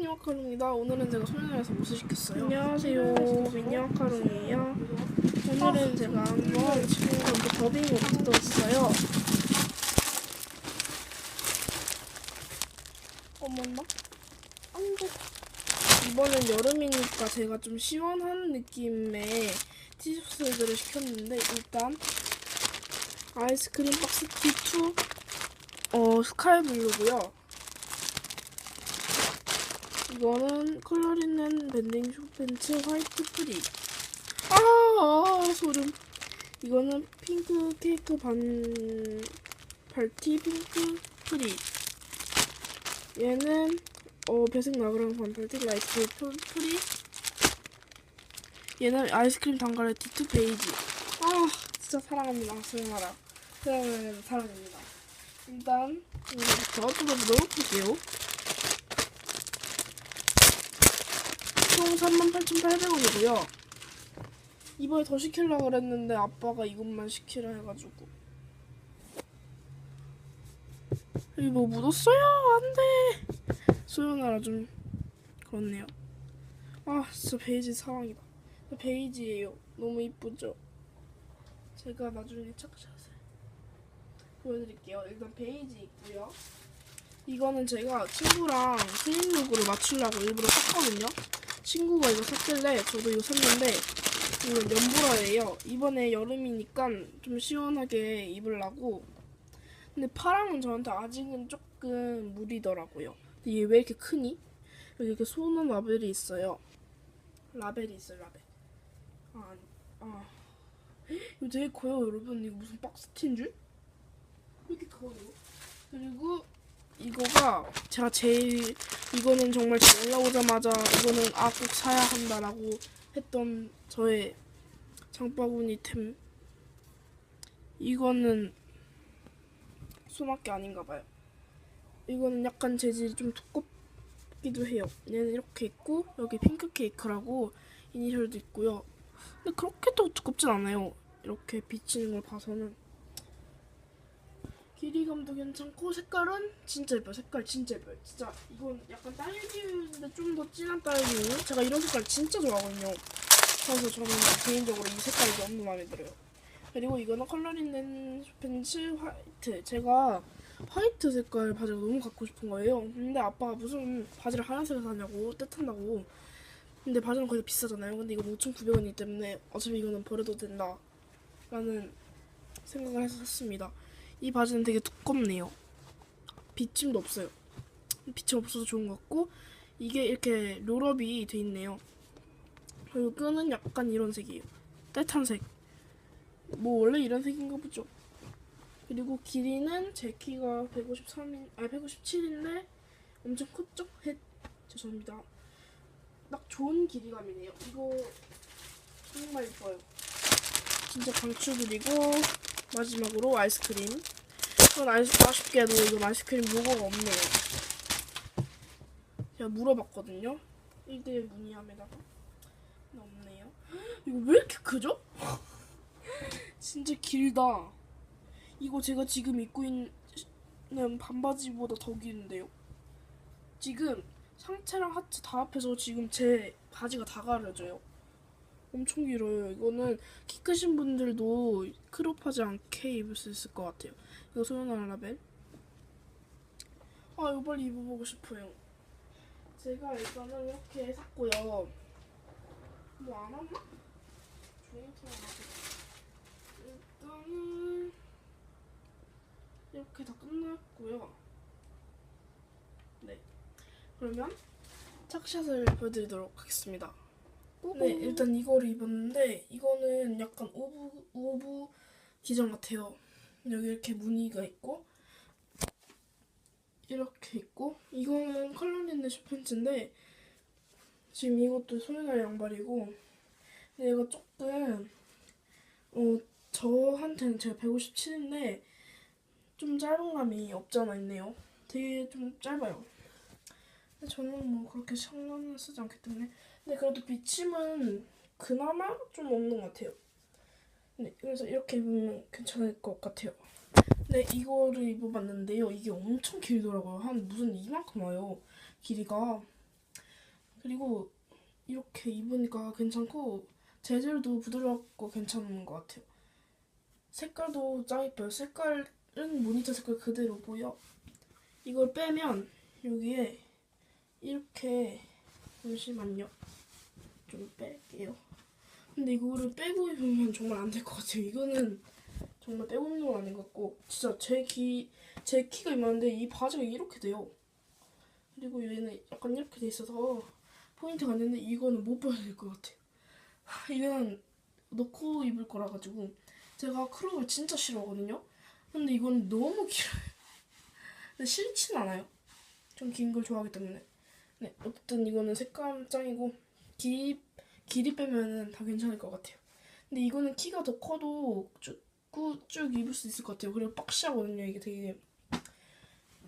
미니마카롱이다. 오늘은 제가 소연에서 옷을 시켰어요. 안녕하세요. 미니마카롱이에요. 오늘은 제가 한번 친구가 또 더빙 옷도 있어요. 어머나. 안 돼. 이번엔 여름이니까 제가 좀 시원한 느낌의 티셔츠들을 시켰는데 일단 아이스크림 박스 T2 어 스카이블루고요. 이거는 컬러리는 밴딩 쇼팬츠 화이트 프리. 아, 아 소름. 이거는 핑크 케이크 반 발티 핑크 프리. 얘는 어 배색 나그랑 반팔티 라이트 프- 프리. 얘는 아이스크림 단가래 디투 베이지. 아 진짜 사랑합니다. 소영아라. 소영아라 사랑합니다. 일단 이거부터 뜯어보도록 할게요. 총 38,800원이고요. 이번에 더 시키려고 그랬는데 아빠가 이것만 시키라 해가지고. 여기 뭐 묻었어요? 안 돼. 소연아라 좀 그렇네요. 아 진짜 베이지 사랑이다. 베이지예요. 너무 이쁘죠? 제가 나중에 착샷을 보여드릴게요. 일단 베이지 있고요. 이거는 제가 친구랑 스윙룩으로 맞추려고 일부러 샀거든요 친구가 이거 샀길래 저도 이거 샀는데 이건 연보라예요. 이번에 여름이니까 좀 시원하게 입으려고. 근데 파랑은 저한테 아직은 조금 무리더라고요. 근데 얘 왜 이렇게 크니? 여기 이렇게 소는 라벨이 있어요. 라벨이 있어요, 라벨. 아, 아. 이거 되게 커요, 여러분. 이거 무슨 박스티인 줄? 왜 이렇게 커요? 그리고 이거가 제가 제일 이거는 정말 올라오자마자 이거는 아 꼭 사야 한다라고 했던 저의 장바구니 템 이거는 소막기 아닌가 봐요. 이거는 약간 재질이 좀 두껍기도 해요. 얘는 이렇게 있고 여기 핑크 케이크라고 이니셜도 있고요. 근데 그렇게 또 두껍진 않아요. 이렇게 비치는 걸 봐서는 길이감도 괜찮고 색깔은 진짜 예뻐요. 색깔 진짜 예뻐요. 진짜 이건 약간 딸기인데 좀 더 진한 딸기우유. 제가 이런 색깔 진짜 좋아하거든요. 그래서 저는 개인적으로 이 색깔이 너무 마음에 들어요. 그리고 이거는 컬러링된 팬츠 화이트. 제가 화이트 색깔 바지가 너무 갖고 싶은 거예요. 근데 아빠가 무슨 바지를 하얀색을 사냐고 뜻한다고. 근데 바지는 거의 다 비싸잖아요. 근데 이거 5,900원이기 때문에 어차피 이거는 버려도 된다. 라는 생각을 해서 샀습니다. 이 바지는 되게 두껍네요. 비침도 없어요. 비침 없어서 좋은 것 같고 이게 이렇게 롤업이 돼 있네요. 그리고 끈은 약간 이런 색이에요. 따뜻한 색. 뭐 원래 이런 색인가 보죠. 그리고 길이는 제 키가 153인, 아 157인데 엄청 컸죠? 헷. 죄송합니다. 딱 좋은 길이감이네요. 이거 정말 예뻐요. 진짜 강추드리고 마지막으로 아이스크림. 이건 아이스, 아쉽게도 이건 아이스크림 로고가 없네요. 제가 물어봤거든요. 1대1 문의함에다가. 없네요. 이거 왜 이렇게 크죠? 진짜 길다. 이거 제가 지금 입고 있는 반바지보다 더 기는데요. 지금 상체랑 하체 다 합해서 지금 제 바지가 다 가려져요. 엄청 길어요. 이거는 키 크신 분들도 크롭하지 않게 입을 수 있을 것 같아요. 이거 소연아 라벨. 아 이거 빨리 입어보고 싶어요. 제가 일단은 이렇게 샀고요. 뭐 안 왔나? 일단은 이렇게 다 끝났고요. 네. 그러면 착샷을 보여드리도록 하겠습니다. 네, 일단 이거를 입었는데 이거는 약간 오브 오브 기장 같아요. 여기 이렇게 무늬가 있고 이렇게 있고 이거는 컬러린의 슈팬츠인데 지금 이것도 소연아 양말이고 근데 얘가 조금 어 저한테는 제가 157인데 좀 짧은 감이 없잖아 있네요. 되게 좀 짧아요. 저는 뭐 그렇게 신경을 쓰지 않기 때문에 근데 그래도 비침은 그나마 좀 없는 것 같아요. 네, 그래서 이렇게 입으면 괜찮을 것 같아요. 네, 이거를 입어봤는데요. 이게 엄청 길더라고요. 한 무슨 이만큼 와요. 길이가. 그리고 이렇게 입으니까 괜찮고 재질도 부드럽고 괜찮은 것 같아요. 색깔도 짱 이뻐요. 색깔은 모니터 색깔 그대로 보여. 이걸 빼면 여기에 이렇게 잠시만요. 좀 뺄게요. 근데 이거를 빼고 입으면 정말 안 될 것 같아요. 이거는 정말 빼고 입는 건 아닌 것 같고 진짜 제 키, 제 키가 이만한데 이 바지가 이렇게 돼요. 그리고 얘는 약간 이렇게 돼 있어서 포인트가 안 되는데 이거는 못 봐야 될것 같아요. 하, 이거는 넣고 입을 거라 가지고 제가 크롭을 진짜 싫어하거든요. 근데 이건 너무 길어요. 근데 싫진 않아요. 좀 긴 걸 좋아하기 때문에. 네, 어쨌든 이거는 색감 짱이고 길이 길이 빼면은 다 괜찮을 것 같아요. 근데 이거는 키가 더 커도 쭉, 꾸- 쭉 입을 수 있을 것 같아요. 그리고 박시하거든요. 이게 되게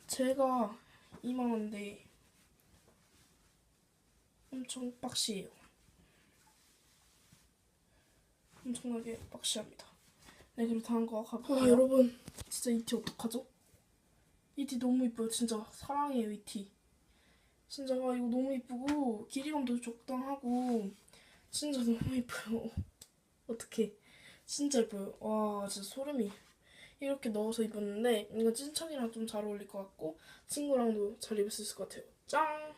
제가 이만한데 엄청 박시해요. 엄청나게 박시합니다. 네, 그리고 다음 거 가볼까요? 어, 여러분, 진짜 이 티 어떡하죠? 이 티 너무 이뻐요. 진짜 사랑해요, 이 티. 진짜 아, 이거 너무 이쁘고 길이감도 적당하고 진짜 너무 이뻐요. 어떡해. 진짜 이뻐요. 와, 진짜 소름이. 이렇게 넣어서 입었는데 이거 찐천이랑 좀 잘 어울릴 것 같고 친구랑도 잘 입을 수 있을 것 같아요. 짱!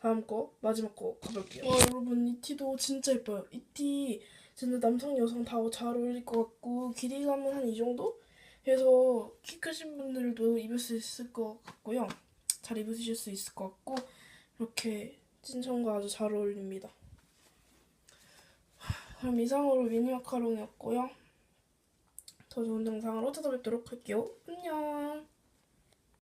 다음 거 마지막 거 가볼게요. 와 여러분 이 티도 진짜 예뻐요. 이 티 진짜 남성 여성 다 잘 어울릴 것 같고 길이감은 한 이 정도? 그래서 키 크신 분들도 입을 수 있을 것 같고요. 잘 입으실 수 있을 것 같고 이렇게 찐천과 아주 잘 어울립니다. 그럼 이상으로 미니 마카롱이었고요. 더 좋은 영상으로 찾아뵙도록 할게요. 안녕.